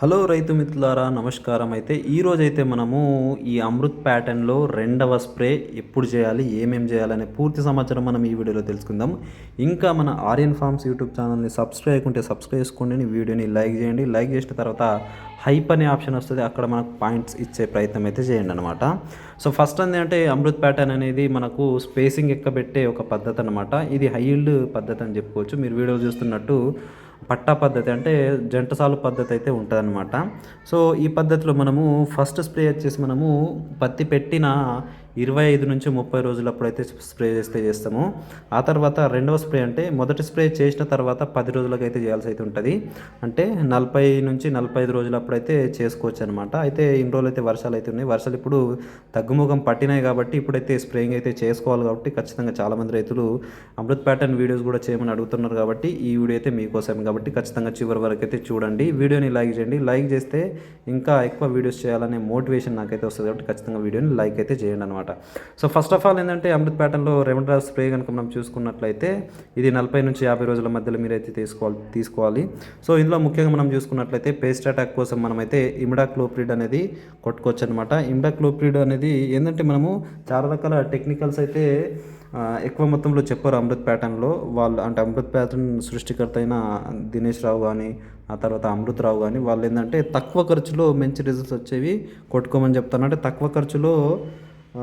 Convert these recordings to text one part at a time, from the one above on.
Hello రైతు మిత్రులారా నమస్కారం. అయితే ఈరోజు అయితే మనము ఈ అమృత్ ప్యాటర్న్లో రెండవ స్ప్రే ఎప్పుడు చేయాలి ఏమేం చేయాలనే పూర్తి సమాచారం మనం ఈ వీడియోలో తెలుసుకుందాం. ఇంకా మన ఆర్యన్ ఫార్మ్స్ యూట్యూబ్ ఛానల్ని సబ్స్క్రైబ్ అయ్యకుంటే సబ్స్క్రైబ్ చేసుకోండి వీడియోని లైక్ చేయండి. లైక్ చేసిన తర్వాత హైప్ అనే ఆప్షన్ వస్తుంది అక్కడ మనకు పాయింట్స్ ఇచ్చే ప్రయత్నం అయితే చేయండి అనమాట సో ఫస్ట్ ఏంటంటే అమృత్ ప్యాటర్న్ అనేది మనకు స్పేసింగ్ ఎక్కబెట్టే ఒక పద్ధతి అనమాట ఇది హైల్డ్ పద్ధతి అని చెప్పుకోవచ్చు. మీరు వీడియో చూస్తున్నట్టు పట్టా పద్ధతి అంటే జంటసాలు పద్ధతి అయితే ఉంటుందన్నమాట. సో ఈ పద్ధతిలో మనము ఫస్ట్ స్ప్రే వచ్చేసి మనము పత్తి పెట్టిన ఇరవై ఐదు నుంచి ముప్పై రోజులప్పుడు అయితే స్ప్రే చేస్తే చేస్తాము. ఆ తర్వాత రెండవ స్ప్రే అంటే మొదటి స్ప్రే చేసిన తర్వాత పది రోజులకు అయితే చేయాల్సి అయితే ఉంటుంది. అంటే నలభై నుంచి నలభై ఐదు రోజులప్పుడు అయితే చేసుకోవచ్చు అనమాట అయితే ఇన్ని రోజులు అయితే వర్షాలు అయితే ఉన్నాయి. వర్షాలు ఇప్పుడు తగ్గుముఖం పట్టినాయి కాబట్టి ఇప్పుడైతే స్ప్రేయింగ్ అయితే చేసుకోవాలి కాబట్టి ఖచ్చితంగా చాలామంది రైతులు అమృత్ ప్యాటర్న్ వీడియోస్ కూడా చేయమని అడుగుతున్నారు కాబట్టి ఈ వీడియో అయితే మీకోసం కాబట్టి ఖచ్చితంగా చివరి వరకు అయితే చూడండి. వీడియోని లైక్ చేయండి. లైక్ చేస్తే ఇంకా ఎక్కువ వీడియోస్ చేయాలనే మోటివేషన్ నాకైతే వస్తుంది కాబట్టి ఖచ్చితంగా వీడియోని లైక్ అయితే చేయండి అనమాట సో ఫస్ట్ ఆఫ్ ఆల్ ఏంటంటే అమృత్ ప్యాటర్న్లో రెవెండ్రా స్ప్రే కనుక మనం చూసుకున్నట్లయితే ఇది నలభై నుంచి యాభై రోజుల మధ్యలో మీరైతే తీసుకోవాలి తీసుకోవాలి. సో ఇందులో ముఖ్యంగా మనం చూసుకున్నట్లయితే పేస్ట్ అటాక్ కోసం మనమైతే ఇమిడాక్లోప్రిడ్ అనేది కొట్టుకోవచ్చు అనమాట ఇమిడాక్లోప్రిడ్ అనేది ఏంటంటే మనము చాలా రకాల టెక్నికల్స్ అయితే ఎక్కువ మొత్తంలో చెప్పారు అమృత్ ప్యాటర్న్లో వాళ్ళు అంటే అమృత్ ప్యాటర్న్ సృష్టికర్త అయిన దినేష్ రావు కానీ ఆ తర్వాత అమృత్ రావు కానీ వాళ్ళు ఏంటంటే తక్కువ ఖర్చులో మంచి రిజల్ట్స్ వచ్చేవి కొట్టుకోమని చెప్తాను అంటే తక్కువ ఖర్చులో ఆ,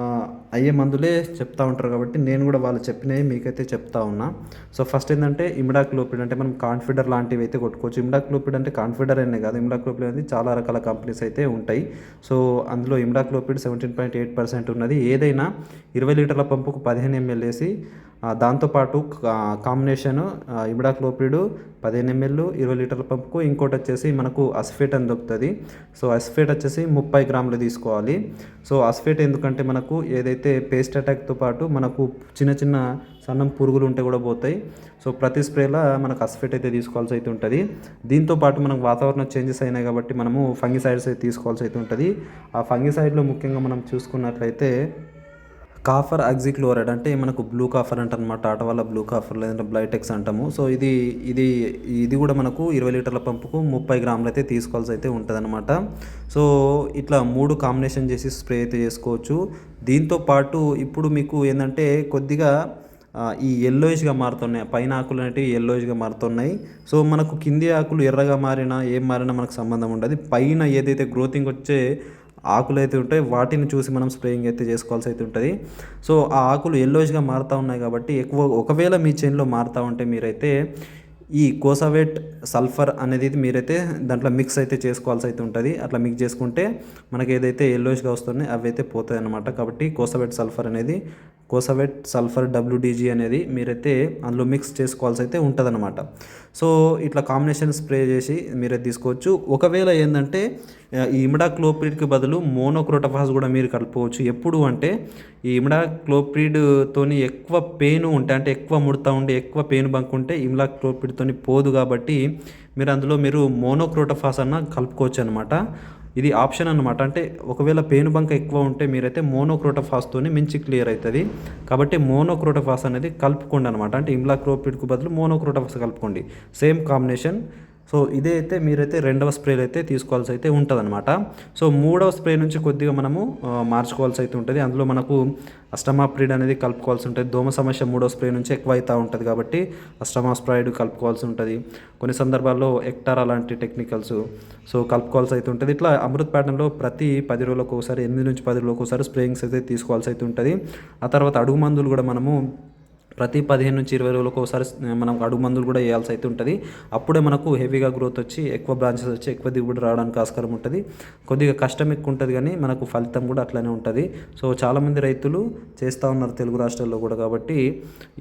అయ్యే మందులే చెప్తా ఉంటారు కాబట్టి నేను కూడా వాళ్ళు చెప్పినవి మీకైతే చెప్తా ఉన్నా. సో ఫస్ట్ ఏంటంటే ఇమిడాక్లోపిడ్ అంటే మనం కాన్ఫిడర్ లాంటివి అయితే కొట్టుకోవచ్చు. ఇమిడాక్లోపిడ్ అంటే కాన్ఫిడర్ అనే కాదు. ఇమిడాక్లోపిడ్ అనేది చాలా రకాల కంపెనీస్ అయితే ఉంటాయి. సో అందులో imidacloprid seventeen point eight percent ఉన్నది. ఏదైనా ఇరవై లీటర్ల పంపుకు పదిహేను ఎంఎల్ వేసి దాంతోపాటు కాంబినేషన్ ఇమిడాక్లోపిడ్ పదిహేను ఎంఎల్ ఇరవై లీటర్ల పంపుకు ఇంకోటి వచ్చేసి మనకు అస్ఫేట్ అని దొరుకుతుంది. సో అస్ఫేట్ వచ్చేసి ముప్పై గ్రాములు తీసుకోవాలి. సో అస్ఫేట్ ఎందుకంటే మనకు ఏదైతే పేస్ట్ అటాక్తో పాటు మనకు చిన్న చిన్న సన్నం పురుగులు ఉంటే కూడా పోతాయి. సో ప్రతి స్ప్రేలా మనకు అస్ఫెట్ అయితే తీసుకోవాల్సి అయితే ఉంటుంది. దీంతో పాటు మనకు వాతావరణ చేంజెస్ అయినాయి కాబట్టి మనము ఫంగిసైడ్స్ అయితే తీసుకోవాల్సి అయితే ఉంటుంది. ఆ ఫంగిసైడ్లో ముఖ్యంగా మనం చూసుకున్నట్లయితే కాఫర్ ఆక్సిక్లోరైడ్ అంటే మనకు బ్లూ కాఫర్ అంట అనమాట ఆట వల్ల బ్లూ కాఫర్ లేదంటే బ్లైటెక్స్ అంటాము. సో ఇది ఇది ఇది కూడా మనకు ఇరవై లీటర్ల పంపుకు ముప్పై గ్రాములు అయితే తీసుకోవాల్సి అయితే ఉంటుంది సో ఇట్లా మూడు కాంబినేషన్ చేసి స్ప్రే అయితే చేసుకోవచ్చు. దీంతో పాటు ఇప్పుడు మీకు ఏంటంటే కొద్దిగా ఈ ఎల్లోయిష్గా మారుతున్నాయి. పైన ఆకులు అనేటివి ఎల్లోయిష్గా మారుతున్నాయి. సో మనకు కింది ఆకులు ఎర్రగా మారినా ఏం మారినా మనకు సంబంధం ఉండదు. పైన ఏదైతే గ్రోతింగ్ వచ్చే ఆకులు అయితే ఉంటాయి వాటిని చూసి మనం స్ప్రేయింగ్ అయితే చేసుకోవాల్సి అయితే ఉంటుంది. సో ఆ ఆకులు ఎల్లోజ్గా మారుతూ ఉన్నాయి కాబట్టి ఎక్కువ ఒకవేళ మీ చేనులో మారుతూ ఉంటే మీరైతే ఈ కోసావేట్ సల్ఫర్ అనేది మీరైతే దాంట్లో మిక్స్ అయితే చేసుకోవాల్సి అయితే ఉంటుంది. అట్లా మిక్స్ చేసుకుంటే మనకి ఏదైతే ఎల్లోష్గా వస్తుందో అవి అయితే పోతాయి అనమాట కాబట్టి కోసావేట్ సల్ఫర్ అనేది కోసవెట్ సల్ఫర్ డబ్ల్యూడీజీ అనేది మీరైతే అందులో మిక్స్ చేసుకోవాల్సి అయితే ఉంటుందన్నమాట. సో ఇట్లా కాంబినేషన్ స్ప్రే చేసి మీరే తీసుకోవచ్చు. ఒకవేళ ఏంటంటే ఈ ఇమిడాక్లోప్రిడ్కి బదులు మోనోక్రోటఫాస్ కూడా మీరు కలుపుకోవచ్చు. ఎప్పుడు అంటే ఈ ఇమిడాక్లోప్రిడ్తోని ఎక్కువ పెయిన్ ఉంటే అంటే ఎక్కువ ముడతా ఉండి ఎక్కువ పెయిన్ బంక్ ఉంటే ఇమిడాక్లోప్రిడ్తోని పోదు కాబట్టి మీరు అందులో మీరు మోనోక్రోటఫాస్ అన్న కలుపుకోవచ్చు అనమాట ఇది ఆప్షన్ అనమాట అంటే ఒకవేళ పేను బంక ఎక్కువ ఉంటే మీరైతే మోనోక్రోటోఫాస్తోని మించి క్లియర్ అవుతుంది కాబట్టి మోనోక్రోటోఫాస్ అనేది కలుపుకోండి అనమాట అంటే ఇమ్లాక్రోపిడ్కు బదులు మోనోక్రోటోఫాస్ కలుపుకోండి. సేమ్ కాంబినేషన్ సో ఇదే అయితే మీరైతే రెండవ స్ప్రేలు అయితే తీసుకోవాల్సి అయితే ఉంటుందన్నమాట. సో మూడవ స్ప్రే నుంచి కొద్దిగా మనము మార్చుకోవాల్సి అయితే ఉంటుంది. అందులో మనకు అస్టమాప్రిడ్ అనేది కలుపుకోవాల్సి ఉంటుంది దోమ సమస్య మూడో స్ప్రే నుంచి ఎక్కువ అవుతూ ఉంటుంది కాబట్టి అస్టమాస్ప్రైడ్ కలుపుకోవాల్సి ఉంటుంది కొన్ని సందర్భాల్లో ఎక్టార్ అలాంటి టెక్నికల్స్ సో కలుపుకోవాల్సి అయితే ఉంటుంది. ఇట్లా అమృత్ ప్యాటర్న్లో ప్రతి పది రోజులకు ఒకసారి ఎనిమిది నుంచి పది రోజులకు ఒకసారి స్ప్రేయింగ్స్ అయితే తీసుకోవాల్సి అయితే ఉంటుంది. ఆ తర్వాత అడుగు మందులు కూడా మనము ప్రతి పదిహేను నుంచి ఇరవై రోజులకు ఒకసారి మనం అడుగు మందులు కూడా వేయాల్సి అయితే ఉంటుంది. అప్పుడే మనకు హెవీగా గ్రోత్ వచ్చి ఎక్కువ బ్రాంచెస్ వచ్చి ఎక్కువ దిగుబడి రావడానికి ఆస్కారం ఉంటుంది. కొద్దిగా కష్టం ఎక్కువ ఉంటుంది కానీ మనకు ఫలితం కూడా అట్లనే ఉంటుంది. సో చాలామంది రైతులు చేస్తూ ఉన్నారు తెలుగు రాష్ట్రాల్లో కూడా కాబట్టి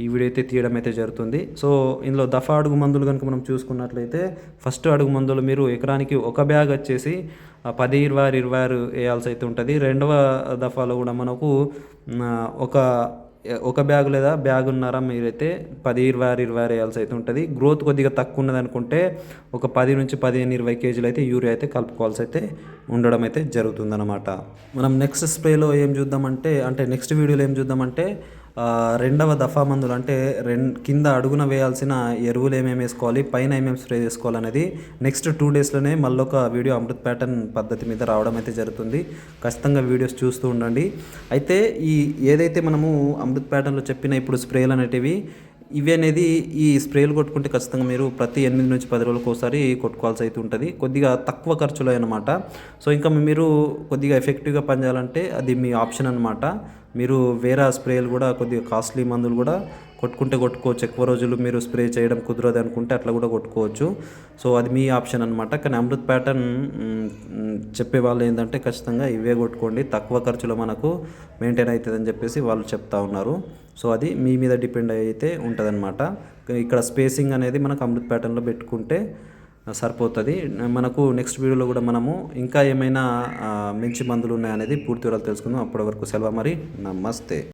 ఈ వీడియో అయితే తీయడం అయితే జరుగుతుంది. సో ఇందులో దఫా అడుగు మందులు కనుక మనం చూసుకున్నట్లయితే ఫస్ట్ అడుగు మందులు మీరు ఎకరానికి ఒక బ్యాగ్ వచ్చేసి పది ఇరవై ఆరు ఇరవై ఆరు వేయాల్సి అయితే ఉంటుంది. రెండవ దఫాలో కూడా మనకు ఒక ఒక బ్యాగ్ లేదా బ్యాగ్ ఉన్నారా మీరైతే పది ఇరవై ఆరు ఇరవై ఆరు వేయాల్సి అయితే ఉంటుంది. గ్రోత్ కొద్దిగా తక్కువ ఉన్నది అనుకుంటే ఒక పది నుంచి పదిహేను ఇరవై కేజీలు అయితే యూరియా అయితే కలుపుకోవాల్సి అయితే ఉండడం అయితే జరుగుతుందన్నమాట. మనం నెక్స్ట్ స్ప్రేలో ఏం చూద్దామంటే అంటే నెక్స్ట్ వీడియోలో ఏం చూద్దామంటే రెండవ దఫా మందులు అంటే రెం కింద అడుగున వేయాల్సిన ఎరువులు ఏమేమి వేసుకోవాలి పైన ఏమేమి స్ప్రే చేసుకోవాలనేది నెక్స్ట్ టూ డేస్లోనే మళ్ళీ ఒక వీడియో అమృత్ ప్యాటర్న్ పద్ధతి మీద రావడం అయితే జరుగుతుంది. ఖచ్చితంగా వీడియోస్ చూస్తూ ఉండండి. అయితే ఈ ఏదైతే మనము అమృత్ ప్యాటర్న్లో చెప్పిన ఇప్పుడు స్ప్రేలు అనేటివి ఇవి అనేది ఈ స్ప్రేలు కొట్టుకుంటే ఖచ్చితంగా మీరు ప్రతి ఎనిమిది నుంచి పది రోజులకు ఒకసారి కొట్టుకోవాల్సి అయితే ఉంటుంది. కొద్దిగా తక్కువ ఖర్చులో అనమాట సో ఇంకా మీరు కొద్దిగా ఎఫెక్టివ్గా పనిచేయాలంటే అది మీ ఆప్షన్ అనమాట మీరు వేరే స్ప్రేలు కూడా కొద్దిగా కాస్ట్లీ మందులు కూడా కొట్టుకుంటే కొట్టుకోవచ్చు. ఎక్కువ రోజులు మీరు స్ప్రే చేయడం కుదరదు అనుకుంటే అట్లా కూడా కొట్టుకోవచ్చు. సో అది మీ ఆప్షన్ అనమాట కానీ అమృత్ ప్యాటర్న్ చెప్పే వాళ్ళు ఏంటంటే ఖచ్చితంగా ఇవే కొట్టుకోండి. తక్కువ ఖర్చులో మనకు మెయింటైన్ అవుతుందని చెప్పేసి వాళ్ళు చెప్తా ఉన్నారు. సో అది మీ మీద డిపెండ్ అయితే ఉంటుందన్నమాట. ఇక్కడ స్పేసింగ్ అనేది మనకు అమృత్ ప్యాటర్న్లో పెట్టుకుంటే సరిపోతుంది. మనకు నెక్స్ట్ వీడియోలో కూడా మనము ఇంకా ఏమైనా మంచి మందులు ఉన్నాయనేది పూర్తి వివరాలు తెలుసుకుందాం. అప్పటి వరకు సెలవు. మరి నమస్తే.